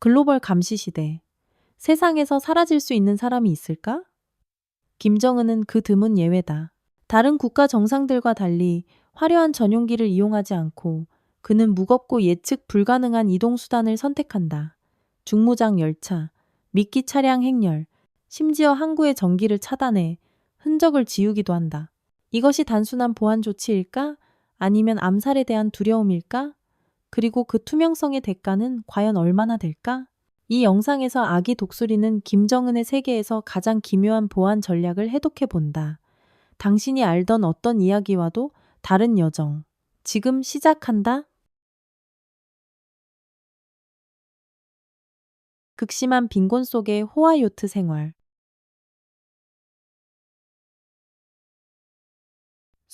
글로벌 감시 시대. 세상에서 사라질 수 있는 사람이 있을까? 김정은은 그 드문 예외다. 다른 국가 정상들과 달리 화려한 전용기를 이용하지 않고 그는 무겁고 예측 불가능한 이동 수단을 선택한다. 중무장 열차, 미끼 차량 행렬, 심지어 항구의 전기를 차단해 흔적을 지우기도 한다. 이것이 단순한 보안 조치일까? 아니면 암살에 대한 두려움일까? 그리고 그 투명성의 대가는 과연 얼마나 될까? 이 영상에서 아기 독수리는 김정은의 세계에서 가장 기묘한 보안 전략을 해독해 본다. 당신이 알던 어떤 이야기와도 다른 여정. 지금 시작한다. 극심한 빈곤 속의 호화 요트 생활.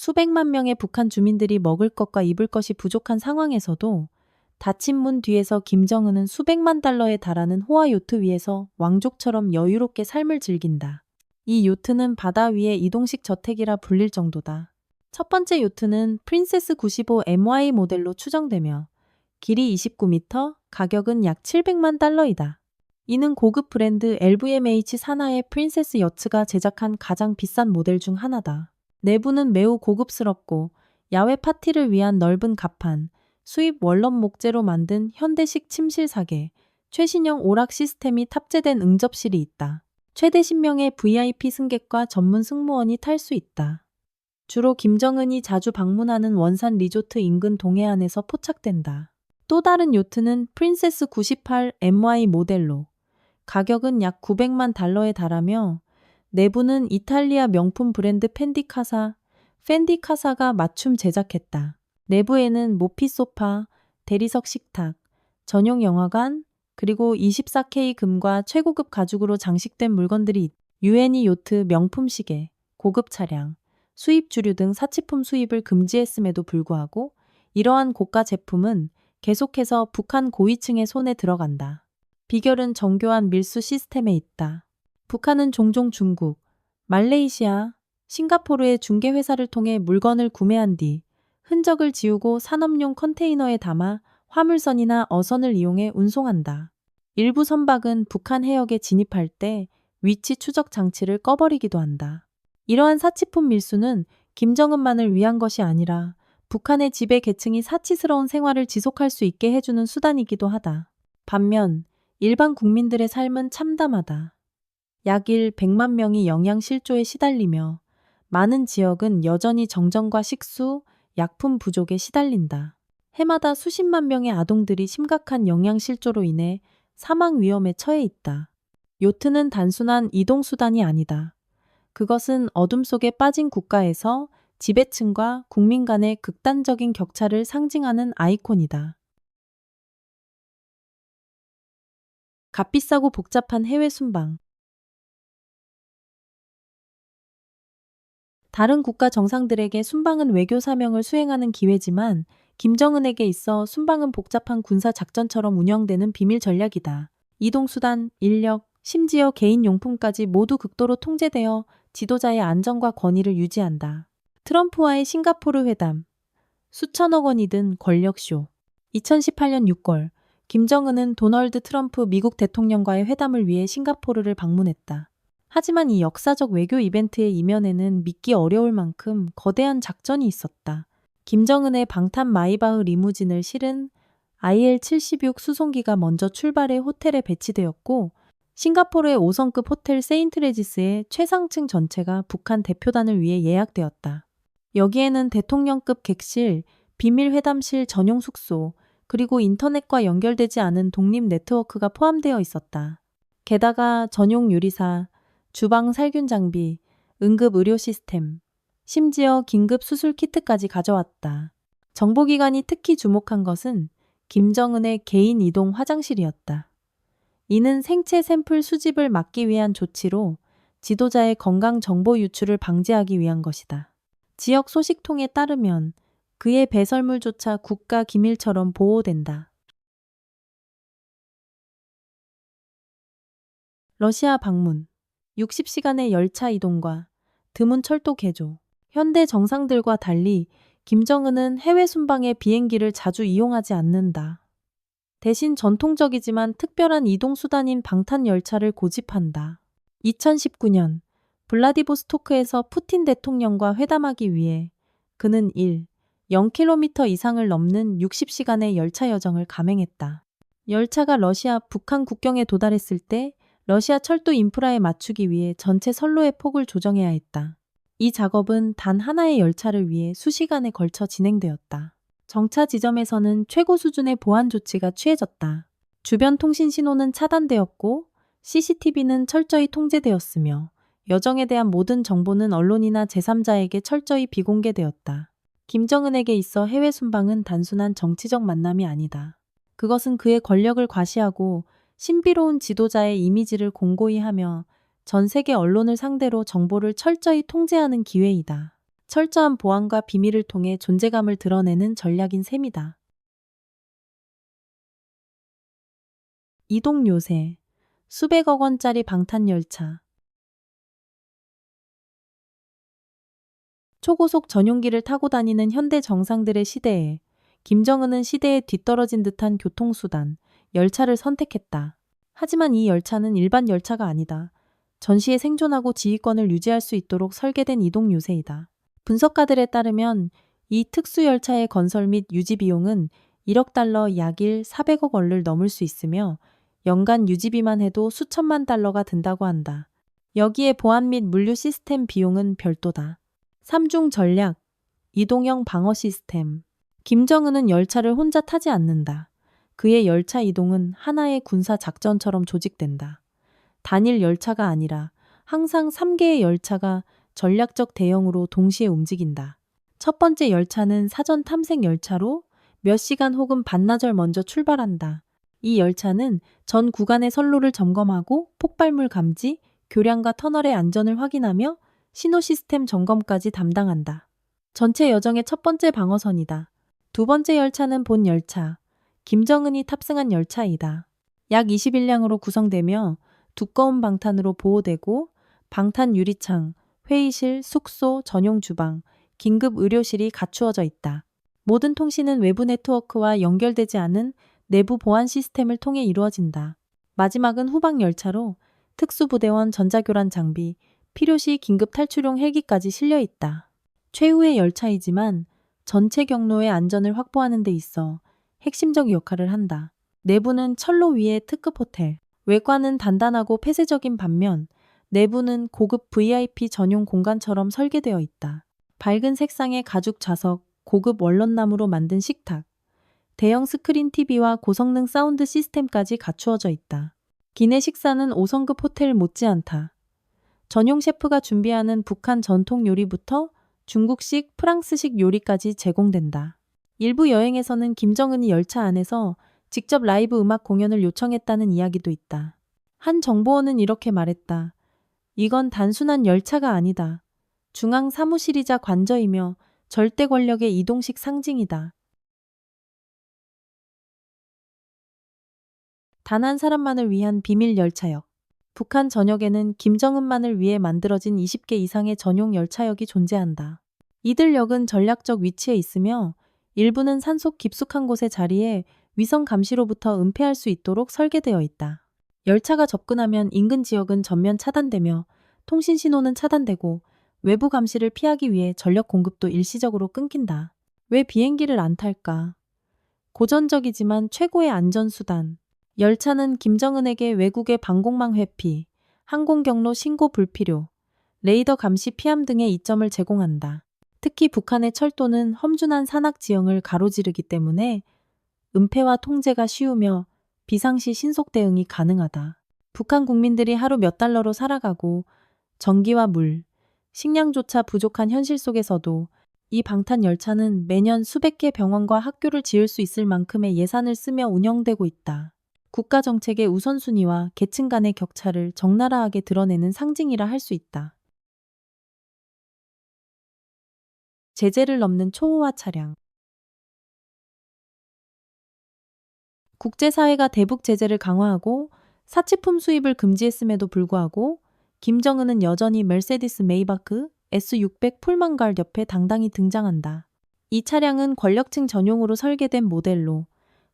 수백만 명의 북한 주민들이 먹을 것과 입을 것이 부족한 상황에서도 닫힌 문 뒤에서 김정은은 수백만 달러에 달하는 호화 요트 위에서 왕족처럼 여유롭게 삶을 즐긴다. 이 요트는 바다 위의 이동식 저택이라 불릴 정도다. 첫 번째 요트는 프린세스 95 MY 모델로 추정되며 길이 29m, 가격은 약 700만 달러이다. 이는 고급 브랜드 LVMH 산하의 프린세스 여츠가 제작한 가장 비싼 모델 중 하나다. 내부는 매우 고급스럽고 야외 파티를 위한 넓은 갑판, 수입 원룸 목재로 만든 현대식 침실 사계, 최신형 오락 시스템이 탑재된 응접실이 있다. 최대 10명의 VIP 승객과 전문 승무원이 탈 수 있다. 주로 김정은이 자주 방문하는 원산 리조트 인근 동해안에서 포착된다. 또 다른 요트는 프린세스 98 MY 모델로 가격은 약 900만 달러에 달하며 내부는 이탈리아 명품 브랜드 펜디카사, 펜디카사가 맞춤 제작했다. 내부에는 모피 소파, 대리석 식탁, 전용 영화관, 그리고 24K 금과 최고급 가죽으로 장식된 물건들이 유엔이 요트 명품 시계, 고급 차량, 수입 주류 등 사치품 수입을 금지했음에도 불구하고 이러한 고가 제품은 계속해서 북한 고위층의 손에 들어간다. 비결은 정교한 밀수 시스템에 있다. 북한은 종종 중국, 말레이시아, 싱가포르의 중개회사를 통해 물건을 구매한 뒤 흔적을 지우고 산업용 컨테이너에 담아 화물선이나 어선을 이용해 운송한다. 일부 선박은 북한 해역에 진입할 때 위치 추적 장치를 꺼버리기도 한다. 이러한 사치품 밀수는 김정은만을 위한 것이 아니라 북한의 지배 계층이 사치스러운 생활을 지속할 수 있게 해주는 수단이기도 하다. 반면 일반 국민들의 삶은 참담하다. 약1 100만 명이 영양실조에 시달리며 많은 지역은 여전히 정전과 식수, 약품 부족에 시달린다. 해마다 수십만 명의 아동들이 심각한 영양실조로 인해 사망 위험에 처해 있다. 요트는 단순한 이동수단이 아니다. 그것은 어둠 속에 빠진 국가에서 지배층과 국민 간의 극단적인 격차를 상징하는 아이콘이다. 값비싸고 복잡한 해외 순방. 다른 국가 정상들에게 순방은 외교 사명을 수행하는 기회지만 김정은에게 있어 순방은 복잡한 군사 작전처럼 운영되는 비밀 전략이다. 이동수단, 인력, 심지어 개인 용품까지 모두 극도로 통제되어 지도자의 안전과 권위를 유지한다. 트럼프와의 싱가포르 회담. 수천억 원이 든 권력쇼. 2018년 6월, 김정은은 도널드 트럼프 미국 대통령과의 회담을 위해 싱가포르를 방문했다. 하지만 이 역사적 외교 이벤트의 이면에는 믿기 어려울 만큼 거대한 작전이 있었다. 김정은의 방탄 마이바흐 리무진을 실은 IL-76 수송기가 먼저 출발해 호텔에 배치되었고 싱가포르의 5성급 호텔 세인트레지스의 최상층 전체가 북한 대표단을 위해 예약되었다. 여기에는 대통령급 객실, 비밀 회담실 전용 숙소, 그리고 인터넷과 연결되지 않은 독립 네트워크가 포함되어 있었다. 게다가 전용 요리사, 주방 살균 장비, 응급 의료 시스템, 심지어 긴급 수술 키트까지 가져왔다. 정보기관이 특히 주목한 것은 김정은의 개인 이동 화장실이었다. 이는 생체 샘플 수집을 막기 위한 조치로 지도자의 건강 정보 유출을 방지하기 위한 것이다. 지역 소식통에 따르면 그의 배설물조차 국가 기밀처럼 보호된다. 러시아 방문 60시간의 열차 이동과 드문 철도 개조, 현대 정상들과 달리 김정은은 해외 순방의 비행기를 자주 이용하지 않는다. 대신 전통적이지만 특별한 이동수단인 방탄열차를 고집한다. 2019년 블라디보스토크에서 푸틴 대통령과 회담하기 위해 그는 1, 0km 이상을 넘는 60시간의 열차 여정을 감행했다. 열차가 러시아 북한 국경에 도달했을 때 러시아 철도 인프라에 맞추기 위해 전체 선로의 폭을 조정해야 했다. 이 작업은 단 하나의 열차를 위해 수시간에 걸쳐 진행되었다. 정차 지점에서는 최고 수준의 보안 조치가 취해졌다. 주변 통신 신호는 차단되었고 CCTV는 철저히 통제되었으며 여정에 대한 모든 정보는 언론이나 제3자에게 철저히 비공개되었다. 김정은에게 있어 해외 순방은 단순한 정치적 만남이 아니다. 그것은 그의 권력을 과시하고 신비로운 지도자의 이미지를 공고히 하며 전 세계 언론을 상대로 정보를 철저히 통제하는 기회이다. 철저한 보안과 비밀을 통해 존재감을 드러내는 전략인 셈이다. 이동 요새 수백억 원짜리 방탄 열차 초고속 전용기를 타고 다니는 현대 정상들의 시대에 김정은은 시대에 뒤떨어진 듯한 교통수단, 열차를 선택했다. 하지만 이 열차는 일반 열차가 아니다. 전시에 생존하고 지휘권을 유지할 수 있도록 설계된 이동 요새이다. 분석가들에 따르면 이 특수 열차의 건설 및 유지 비용은 1억 달러 약 1, 400억 원을 넘을 수 있으며 연간 유지비만 해도 수천만 달러가 든다고 한다. 여기에 보안 및 물류 시스템 비용은 별도다. 3중 전략, 이동형 방어 시스템. 김정은은 열차를 혼자 타지 않는다. 그의 열차 이동은 하나의 군사 작전처럼 조직된다. 단일 열차가 아니라 항상 3개의 열차가 전략적 대형으로 동시에 움직인다. 첫 번째 열차는 사전 탐색 열차로 몇 시간 혹은 반나절 먼저 출발한다. 이 열차는 전 구간의 선로를 점검하고 폭발물 감지, 교량과 터널의 안전을 확인하며 신호 시스템 점검까지 담당한다. 전체 여정의 첫 번째 방어선이다. 두 번째 열차는 본 열차, 김정은이 탑승한 열차이다. 약 21량으로 구성되며 두꺼운 방탄으로 보호되고 방탄 유리창, 회의실, 숙소, 전용 주방, 긴급 의료실이 갖추어져 있다. 모든 통신은 외부 네트워크와 연결되지 않은 내부 보안 시스템을 통해 이루어진다. 마지막은 후방 열차로 특수부대원 전자교란 장비, 필요시 긴급 탈출용 헬기까지 실려 있다. 최후의 열차이지만 전체 경로의 안전을 확보하는 데 있어 핵심적 역할을 한다. 내부는 철로 위에 특급 호텔, 외관은 단단하고 폐쇄적인 반면 내부는 고급 VIP 전용 공간처럼 설계되어 있다. 밝은 색상의 가죽 좌석, 고급 원론나무로 만든 식탁, 대형 스크린 TV와 고성능 사운드 시스템까지 갖추어져 있다. 기내 식사는 5성급 호텔 못지않다. 전용 셰프가 준비하는 북한 전통 요리부터 중국식, 프랑스식 요리까지 제공된다. 일부 여행에서는 김정은이 열차 안에서 직접 라이브 음악 공연을 요청했다는 이야기도 있다. 한 정보원은 이렇게 말했다. 이건 단순한 열차가 아니다. 중앙 사무실이자 관저이며 절대 권력의 이동식 상징이다. 단 한 사람만을 위한 비밀 열차역. 북한 전역에는 김정은만을 위해 만들어진 20개 이상의 전용 열차역이 존재한다. 이들 역은 전략적 위치에 있으며 일부는 산속 깊숙한 곳에 자리해 위성 감시로부터 은폐할 수 있도록 설계되어 있다. 열차가 접근하면 인근 지역은 전면 차단되며 통신 신호는 차단되고 외부 감시를 피하기 위해 전력 공급도 일시적으로 끊긴다. 왜 비행기를 안 탈까? 고전적이지만 최고의 안전수단. 열차는 김정은에게 외국의 방공망 회피, 항공 경로 신고 불필요, 레이더 감시 피함 등의 이점을 제공한다. 특히 북한의 철도는 험준한 산악 지형을 가로지르기 때문에 은폐와 통제가 쉬우며 비상시 신속 대응이 가능하다. 북한 국민들이 하루 몇 달러로 살아가고 전기와 물, 식량조차 부족한 현실 속에서도 이 방탄 열차는 매년 수백 개 병원과 학교를 지을 수 있을 만큼의 예산을 쓰며 운영되고 있다. 국가 정책의 우선순위와 계층 간의 격차를 적나라하게 드러내는 상징이라 할 수 있다. 제재를 넘는 초호화 차량. 국제사회가 대북 제재를 강화하고 사치품 수입을 금지했음에도 불구하고 김정은은 여전히 멜세디스 메이바크 S600 풀만갈 옆에 당당히 등장한다. 이 차량은 권력층 전용으로 설계된 모델로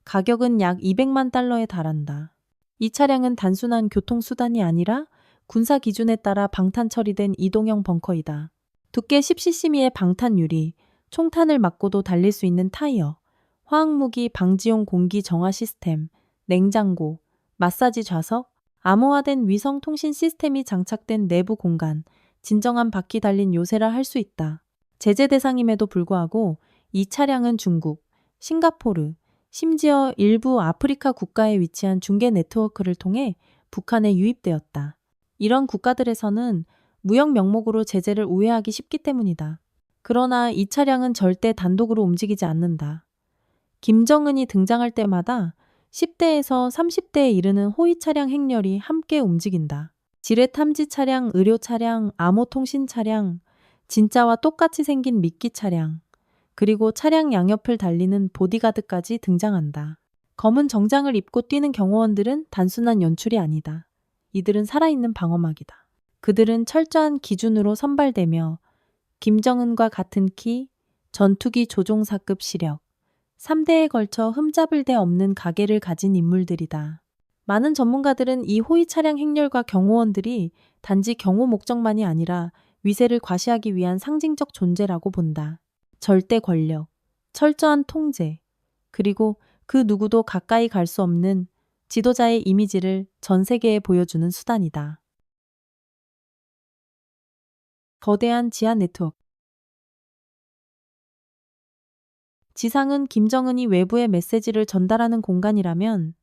가격은 약 200만 달러에 달한다. 이 차량은 단순한 교통수단이 아니라 군사 기준에 따라 방탄 처리된 이동형 벙커이다. 두께 10ccm의 방탄 유리, 총탄을 맞고도 달릴 수 있는 타이어, 화학무기 방지용 공기 정화 시스템, 냉장고, 마사지 좌석, 암호화된 위성 통신 시스템이 장착된 내부 공간, 진정한 바퀴 달린 요새라 할 수 있다. 제재 대상임에도 불구하고 이 차량은 중국, 싱가포르, 심지어 일부 아프리카 국가에 위치한 중개 네트워크를 통해 북한에 유입되었다. 이런 국가들에서는 무역 명목으로 제재를 우회하기 쉽기 때문이다. 그러나 이 차량은 절대 단독으로 움직이지 않는다. 김정은이 등장할 때마다 10대에서 30대에 이르는 호위 차량 행렬이 함께 움직인다. 지뢰 탐지 차량, 의료 차량, 암호 통신 차량, 진짜와 똑같이 생긴 미끼 차량, 그리고 차량 양옆을 달리는 보디가드까지 등장한다. 검은 정장을 입고 뛰는 경호원들은 단순한 연출이 아니다. 이들은 살아있는 방어막이다. 그들은 철저한 기준으로 선발되며 김정은과 같은 키, 전투기 조종사급 시력, 3대에 걸쳐 흠잡을 데 없는 가계를 가진 인물들이다. 많은 전문가들은 이 호위 차량 행렬과 경호원들이 단지 경호 목적만이 아니라 위세를 과시하기 위한 상징적 존재라고 본다. 절대 권력, 철저한 통제, 그리고 그 누구도 가까이 갈 수 없는 지도자의 이미지를 전 세계에 보여주는 수단이다. 거대한 지하 네트워크 지상은 김정은이 외부에 메시지를 전달하는 공간이라면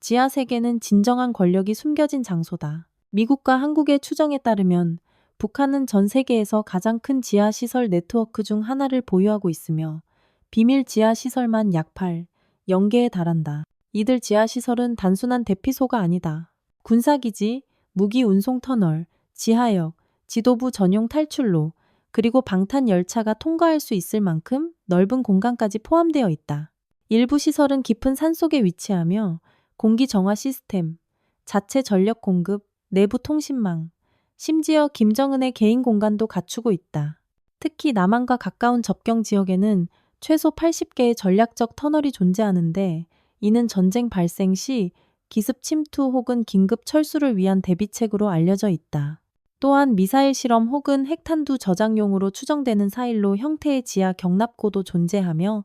지하 세계는 진정한 권력이 숨겨진 장소다. 미국과 한국의 추정에 따르면 북한은 전 세계에서 가장 큰 지하 시설 네트워크 중 하나를 보유하고 있으며 비밀 지하 시설만 약 8, 0개에 달한다. 이들 지하 시설은 단순한 대피소가 아니다. 군사기지, 무기 운송 터널, 지하역, 지도부 전용 탈출로, 그리고 방탄 열차가 통과할 수 있을 만큼 넓은 공간까지 포함되어 있다. 일부 시설은 깊은 산속에 위치하며 공기 정화 시스템, 자체 전력 공급, 내부 통신망, 심지어 김정은의 개인 공간도 갖추고 있다. 특히 남한과 가까운 접경 지역에는 최소 80개의 전략적 터널이 존재하는데 이는 전쟁 발생 시 기습 침투 혹은 긴급 철수를 위한 대비책으로 알려져 있다. 또한 미사일 실험 혹은 핵탄두 저장용으로 추정되는 사일로 형태의 지하 경납고도 존재하며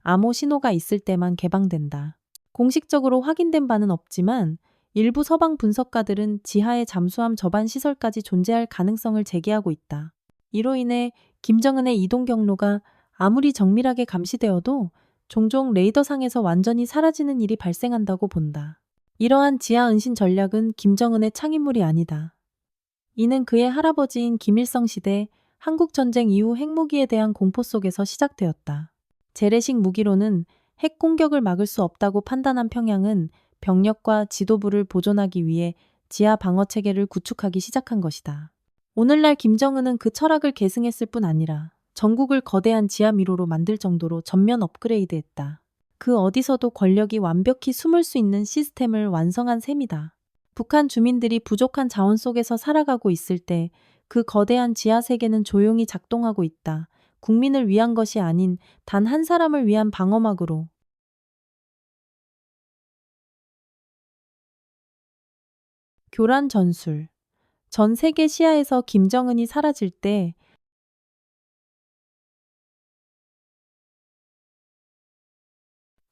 암호 신호가 있을 때만 개방된다. 공식적으로 확인된 바는 없지만 일부 서방 분석가들은 지하의 잠수함 저반 시설까지 존재할 가능성을 제기하고 있다. 이로 인해 김정은의 이동 경로가 아무리 정밀하게 감시되어도 종종 레이더상에서 완전히 사라지는 일이 발생한다고 본다. 이러한 지하 은신 전략은 김정은의 창인물이 아니다. 이는 그의 할아버지인 김일성 시대 한국 전쟁 이후 핵무기에 대한 공포 속에서 시작되었다. 재래식 무기로는 핵 공격을 막을 수 없다고 판단한 평양은 병력과 지도부를 보존하기 위해 지하 방어 체계를 구축하기 시작한 것이다. 오늘날 김정은은 그 철학을 계승했을 뿐 아니라 전국을 거대한 지하 미로로 만들 정도로 전면 업그레이드했다. 그 어디서도 권력이 완벽히 숨을 수 있는 시스템을 완성한 셈이다. 북한 주민들이 부족한 자원 속에서 살아가고 있을 때 그 거대한 지하 세계는 조용히 작동하고 있다. 국민을 위한 것이 아닌 단 한 사람을 위한 방어막으로. 교란 전술. 전 세계 시야에서 김정은이 사라질 때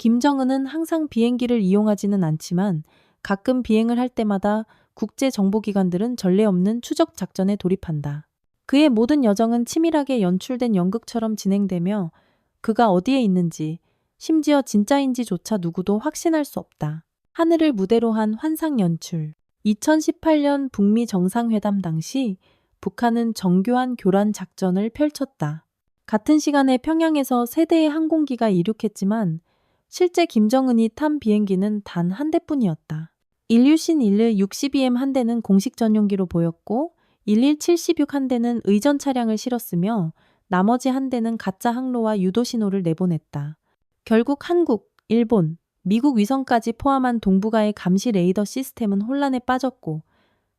김정은은 항상 비행기를 이용하지는 않지만 가끔 비행을 할 때마다 국제 정보기관들은 전례 없는 추적 작전에 돌입한다. 그의 모든 여정은 치밀하게 연출된 연극처럼 진행되며 그가 어디에 있는지 심지어 진짜인지조차 누구도 확신할 수 없다. 하늘을 무대로 한 환상 연출. 2018년 북미 정상회담 당시 북한은 정교한 교란 작전을 펼쳤다. 같은 시간에 평양에서 세 대의 항공기가 이륙했지만 실제 김정은이 탄 비행기는 단 한 대뿐이었다. 일류신 11 62M 한 대는 공식 전용기로 보였고 1176 한 대는 의전 차량을 실었으며 나머지 한 대는 가짜 항로와 유도 신호를 내보냈다. 결국 한국, 일본, 미국 위성까지 포함한 동북아의 감시 레이더 시스템은 혼란에 빠졌고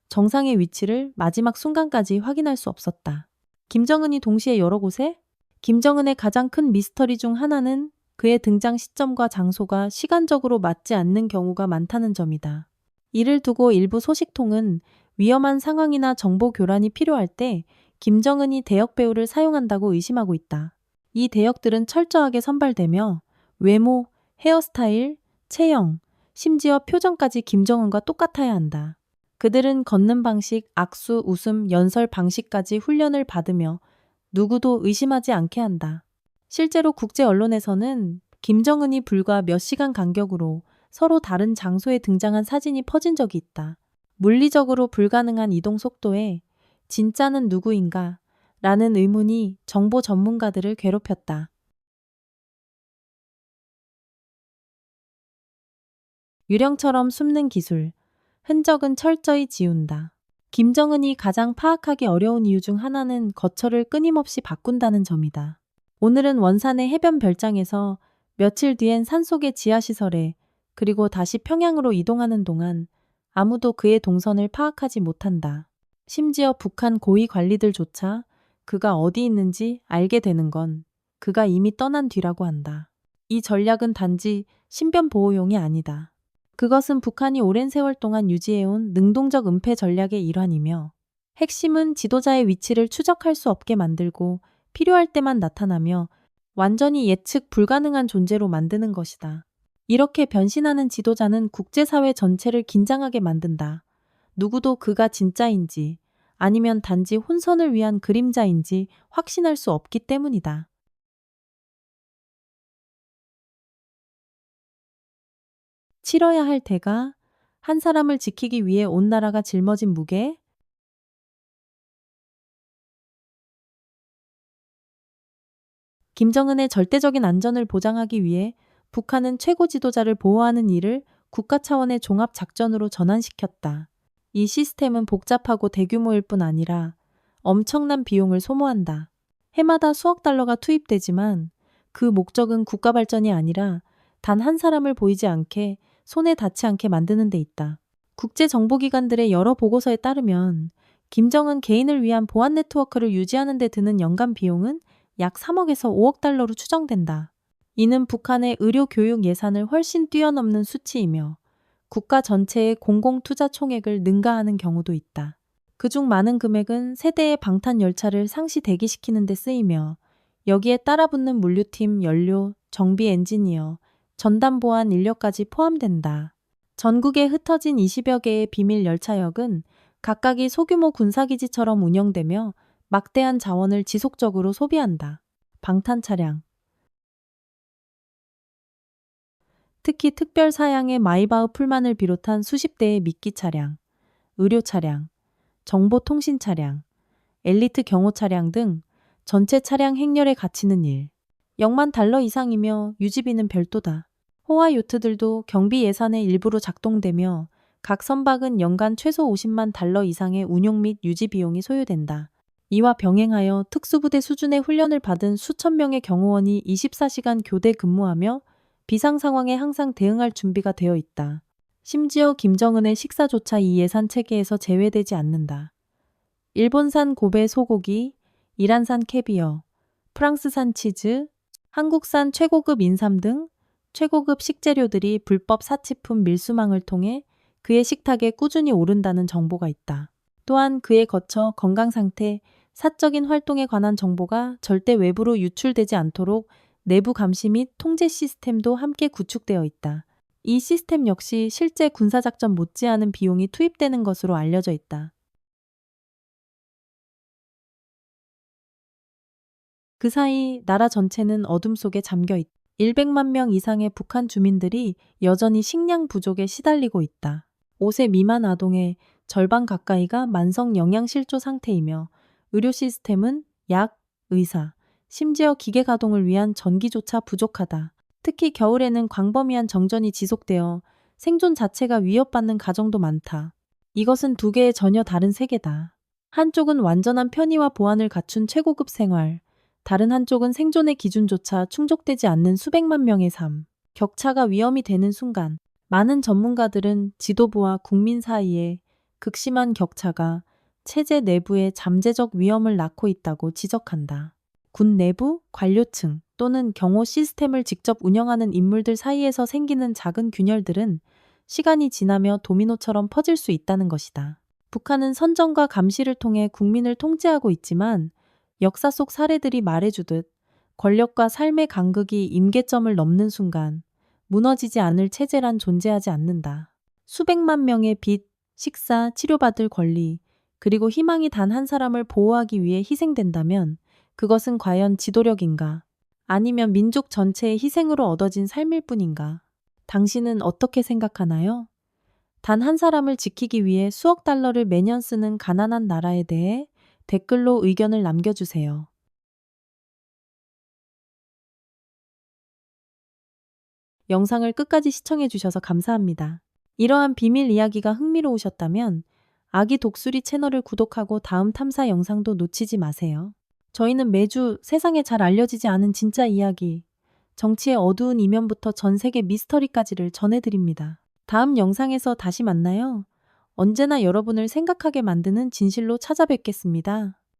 정상의 위치를 마지막 순간까지 확인할 수 없었다. 김정은이 동시에 여러 곳에 김정은의 가장 큰 미스터리 중 하나는 그의 등장 시점과 장소가 시간적으로 맞지 않는 경우가 많다는 점이다. 이를 두고 일부 소식통은 위험한 상황이나 정보 교란이 필요할 때 김정은이 대역 배우를 사용한다고 의심하고 있다. 이 대역들은 철저하게 선발되며 외모, 헤어스타일, 체형, 심지어 표정까지 김정은과 똑같아야 한다. 그들은 걷는 방식, 악수, 웃음, 연설 방식까지 훈련을 받으며 누구도 의심하지 않게 한다. 실제로 국제 언론에서는 김정은이 불과 몇 시간 간격으로 서로 다른 장소에 등장한 사진이 퍼진 적이 있다. 물리적으로 불가능한 이동 속도에 진짜는 누구인가? 라는 의문이 정보 전문가들을 괴롭혔다. 유령처럼 숨는 기술. 흔적은 철저히 지운다. 김정은이 가장 파악하기 어려운 이유 중 하나는 거처를 끊임없이 바꾼다는 점이다. 오늘은 원산의 해변 별장에서 며칠 뒤엔 산속의 지하시설에 그리고 다시 평양으로 이동하는 동안 아무도 그의 동선을 파악하지 못한다. 심지어 북한 고위 관리들조차 그가 어디 있는지 알게 되는 건 그가 이미 떠난 뒤라고 한다. 이 전략은 단지 신변 보호용이 아니다. 그것은 북한이 오랜 세월 동안 유지해온 능동적 은폐 전략의 일환이며 핵심은 지도자의 위치를 추적할 수 없게 만들고 필요할 때만 나타나며 완전히 예측 불가능한 존재로 만드는 것이다. 이렇게 변신하는 지도자는 국제사회 전체를 긴장하게 만든다. 누구도 그가 진짜인지 아니면 단지 혼선을 위한 그림자인지 확신할 수 없기 때문이다. 치러야 할 대가 한 사람을 지키기 위해 온 나라가 짊어진 무게 김정은의 절대적인 안전을 보장하기 위해 북한은 최고 지도자를 보호하는 일을 국가 차원의 종합 작전으로 전환시켰다. 이 시스템은 복잡하고 대규모일 뿐 아니라 엄청난 비용을 소모한다. 해마다 수억 달러가 투입되지만 그 목적은 국가 발전이 아니라 단 한 사람을 보이지 않게 손에 닿지 않게 만드는 데 있다. 국제 정보기관들의 여러 보고서에 따르면 김정은 개인을 위한 보안 네트워크를 유지하는 데 드는 연간 비용은 약 3억에서 5억 달러로 추정된다. 이는 북한의 의료 교육 예산을 훨씬 뛰어넘는 수치이며 국가 전체의 공공 투자 총액을 능가하는 경우도 있다. 그중 많은 금액은 세대의 방탄 열차를 상시 대기시키는 데 쓰이며 여기에 따라붙는 물류팀, 연료, 정비 엔지니어, 전담 보안 인력까지 포함된다. 전국에 흩어진 20여 개의 비밀 열차역은 각각이 소규모 군사기지처럼 운영되며 막대한 자원을 지속적으로 소비한다. 방탄 차량. 특히 특별 사양의 마이바흐 풀만을 비롯한 수십 대의 미끼 차량, 의료 차량, 정보통신 차량, 엘리트 경호 차량 등 전체 차량 행렬에 갇히는 일. 0만 달러 이상이며 유지비는 별도다. 호화 요트들도 경비 예산의 일부로 작동되며 각 선박은 연간 최소 50만 달러 이상의 운용 및 유지 비용이 소요된다. 이와 병행하여 특수부대 수준의 훈련을 받은 수천 명의 경호원이 24시간 교대 근무하며 비상 상황에 항상 대응할 준비가 되어 있다. 심지어 김정은의 식사조차 이 예산 체계에서 제외되지 않는다. 일본산 고베 소고기, 이란산 캐비어, 프랑스산 치즈, 한국산 최고급 인삼 등 최고급 식재료들이 불법 사치품 밀수망을 통해 그의 식탁에 꾸준히 오른다는 정보가 있다. 또한 그에 거쳐 건강 상태, 사적인 활동에 관한 정보가 절대 외부로 유출되지 않도록 내부 감시 및 통제 시스템도 함께 구축되어 있다. 이 시스템 역시 실제 군사작전 못지않은 비용이 투입되는 것으로 알려져 있다. 그 사이 나라 전체는 어둠 속에 잠겨 있다. 100만 명 이상의 북한 주민들이 여전히 식량 부족에 시달리고 있다. 5세 미만 아동의 절반 가까이가 만성 영양실조 상태이며 의료 시스템은 약, 의사, 심지어 기계 가동을 위한 전기조차 부족하다. 특히 겨울에는 광범위한 정전이 지속되어 생존 자체가 위협받는 가정도 많다. 이것은 두 개의 전혀 다른 세계다. 한쪽은 완전한 편의와 보안을 갖춘 최고급 생활, 다른 한쪽은 생존의 기준조차 충족되지 않는 수백만 명의 삶. 격차가 위험이 되는 순간, 많은 전문가들은 지도부와 국민 사이에 극심한 격차가 체제 내부의 잠재적 위험을 낳고 있다고 지적한다. 군 내부, 관료층, 또는 경호 시스템을 직접 운영하는 인물들 사이에서 생기는 작은 균열들은 시간이 지나며 도미노처럼 퍼질 수 있다는 것이다. 북한은 선정과 감시를 통해 국민을 통제하고 있지만 역사 속 사례들이 말해주듯 권력과 삶의 간극이 임계점을 넘는 순간 무너지지 않을 체제란 존재하지 않는다. 수백만 명의 빚, 식사, 치료받을 권리, 그리고 희망이 단 한 사람을 보호하기 위해 희생된다면 그것은 과연 지도력인가? 아니면 민족 전체의 희생으로 얻어진 삶일 뿐인가? 당신은 어떻게 생각하나요? 단 한 사람을 지키기 위해 수억 달러를 매년 쓰는 가난한 나라에 대해 댓글로 의견을 남겨주세요. 영상을 끝까지 시청해주셔서 감사합니다. 이러한 비밀 이야기가 흥미로우셨다면 아기 독수리 채널을 구독하고 다음 탐사 영상도 놓치지 마세요. 저희는 매주 세상에 잘 알려지지 않은 진짜 이야기, 정치의 어두운 이면부터 전 세계 미스터리까지를 전해드립니다. 다음 영상에서 다시 만나요. 언제나 여러분을 생각하게 만드는 진실로 찾아뵙겠습니다.